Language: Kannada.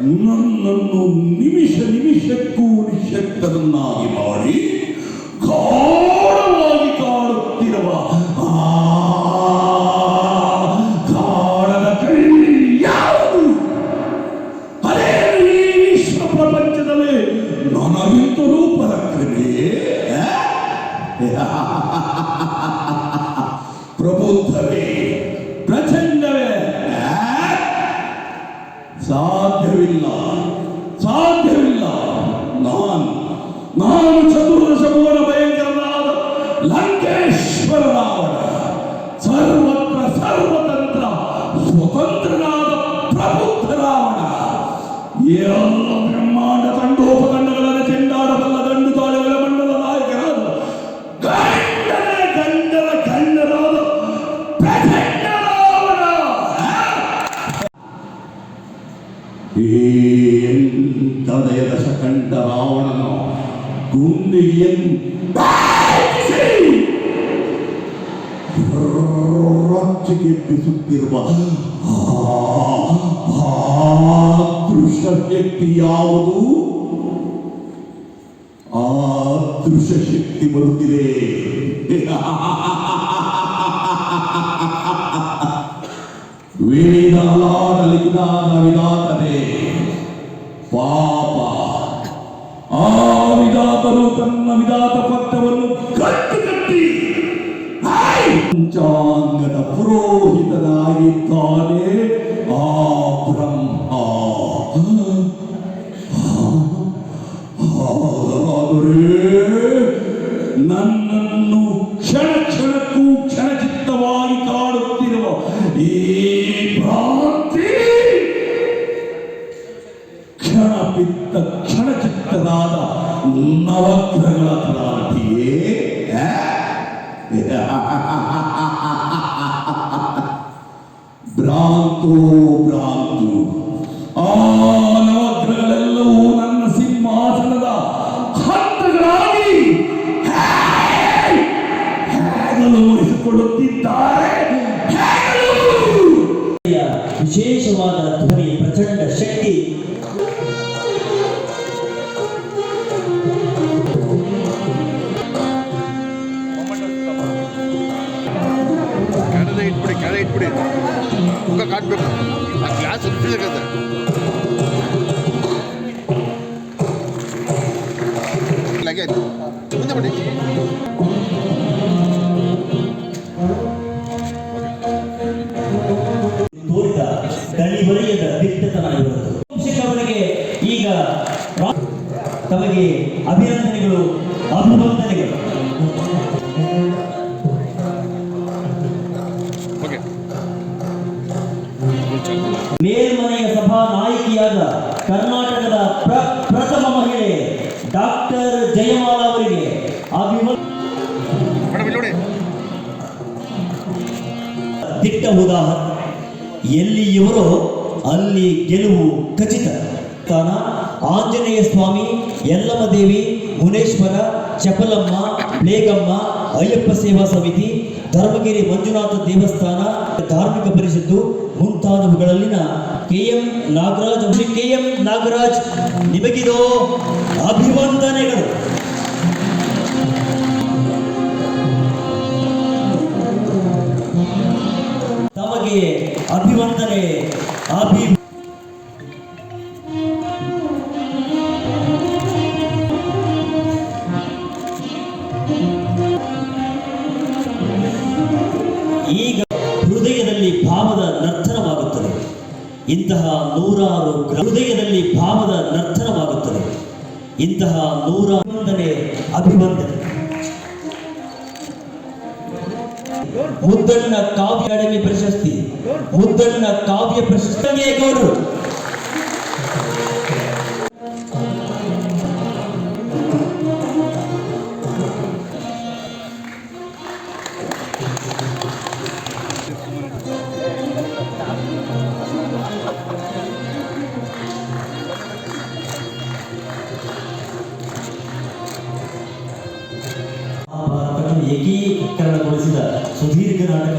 ನನ್ನನ್ನು ನಿಮಿಷ ನಿಮಿಷಕ್ಕೂ ನಿಶಕ್ತನನ್ನಾಗಿ ಮಾಡಿ ಗಾಢವಾಗಿ ಕಾಡುತ್ತಿರುವ ಆ ಪ್ರಬುದ್ಧವೇ ಪ್ರಚಂಡವೇ? ಸಾಧ್ಯವಿಲ್ಲ. ಸಾಧ್ಯವಿಲ್ಲ. ನಾನು ನಾನು ಚತುರ ಮೂಲ ಭಯಂಕರನಾದ ಲಂಕೇಶ್ವರ ರಾವಣ ಸರ್ವತ್ರ ಸರ್ವತಂತ್ರ ಸ್ವತಂತ್ರನಾದ ಪ್ರಬುದ್ಧ ರಾವಣ ತದಯದ ಶಕಂಠ ರಾವಣನು ಗುಂಡಿಯನ್ನು ರೊಚ್ಚಿಗೆಬ್ಬಿಸುತ್ತಿರುವ ಆ ದೃಶ್ಯ ಶಕ್ತಿ ಯಾವುದು ಆ ದೃಶ್ಯ ಶಕ್ತಿ ಬರುತ್ತಿದೆ ವಿಧಾನಲಿಖಿತಾದ ವಿಧಾತನೆ ಪಾಪ ವಿಧಾತನು ತನ್ನ ವಿಧಾತ ಪತ್ರವನ್ನು ಕಟ್ಟಿ ಕಟ್ಟಿ ಪಂಚಾಂಗದ ಪುರೋಹಿತನಾಗಿದ್ದಾನೆ ಆ ಬ್ರಹ್ಮ ಆದರೆ ನನ್ನನ್ನು ಕ್ಷಣ ಕ್ಷಣಕ್ಕೂ ಕ್ಷಣಚಿತ್ತವಾಗಿ ಕಾಡುತ್ತಿರುವ ಈ ಭ್ರಾಂತಿ ಕ್ಷಣ ಪಿತ್ತ ಕ್ಷಣಚಿತ್ತದಾದ ನವಗ್ರಹಗಳ ಪ್ರಾರ್ಥಿಯೇ ಭ್ರಾಂತು ಭ್ರಾಂತು. ಆ ನವಗ್ರಹಗಳೆಲ್ಲವೂ ನನ್ನ ಸಿಂಹಾಸನದ ಹಂತಗಳಾಗಿ ಹೇಗಲು? ವಿಶೇಷವಾದ ಮುಖ ಕಾಟ್ಬೇಕು ಆ ಗ್ಲಾಸ್ ಅವರಿಗೆ ಈಗ ತಮಗೆ ಅಭಿನಂದನೆಗಳು ಅಭಿವಂದನೆಗಳು ನಾಯಕಿಯಾದ ಕರ್ನಾಟಕದ ಪ್ರ- ಪ್ರಥಮ ಮಹಿಳೆ ಡಾಕ್ಟರ್ ಜಯಮಾಲ ಅವರಿಗೆ ದಿಟ್ಟ ಉದಾಹರಣೆ ಎಲ್ಲಿ ಇವರು ಅಲ್ಲಿ ಗೆಲುವು ಖಚಿತ. ತಾನ ಆಂಜನೇಯ ಸ್ವಾಮಿ ಯಲ್ಲಮ್ಮ ದೇವಿ ಮುನೇಶ್ವರ ಚಪಲಮ್ಮ ಪ್ಲೇಗಮ್ಮ ಅಯ್ಯಪ್ಪ ಸೇವಾ ಸಮಿತಿ, ಧರ್ಮಗಿರಿ ಮಂಜುನಾಥ ದೇವಸ್ಥಾನ, ಧಾರ್ಮಿಕ ಪರಿಷತ್ತು ಮುಂತಾದವುಗಳಲ್ಲಿನ K M Nagaraj K M Nagaraj ನಿಮಗಿರೋ ಅಭಿವಂದನೆಗಳು. ತಮಗೆ ಅಭಿವಂದನೆ, ಅಭಿ ಈಗ ಹೃದಯದಲ್ಲಿ ಭಾವದ ನರ್ತನವಾಗುತ್ತದೆ. ಇಂತಹ ನೂರಾರು ಹೃದಯದಲ್ಲಿ ಭಾವದ ನರ್ತನವಾಗುತ್ತದೆ. ಇಂತಹ ನೂರ ಅಭಿವಂದನೆ ಅಭಿವಂದನೆ. ಮುದ್ದಣ್ಣ ಕಾವ್ಯ ಅಕಾಡೆಮಿ ಪ್ರಶಸ್ತಿ. ಮುದ್ದಣ್ಣ ಕಾವ್ಯ ಪ್ರಶಸ್ತಿ. ಗೌಡರು ಏಕೀಕರಣಗೊಳಿಸಿದ ಸುದೀರ್ಘ ನಾಟಕ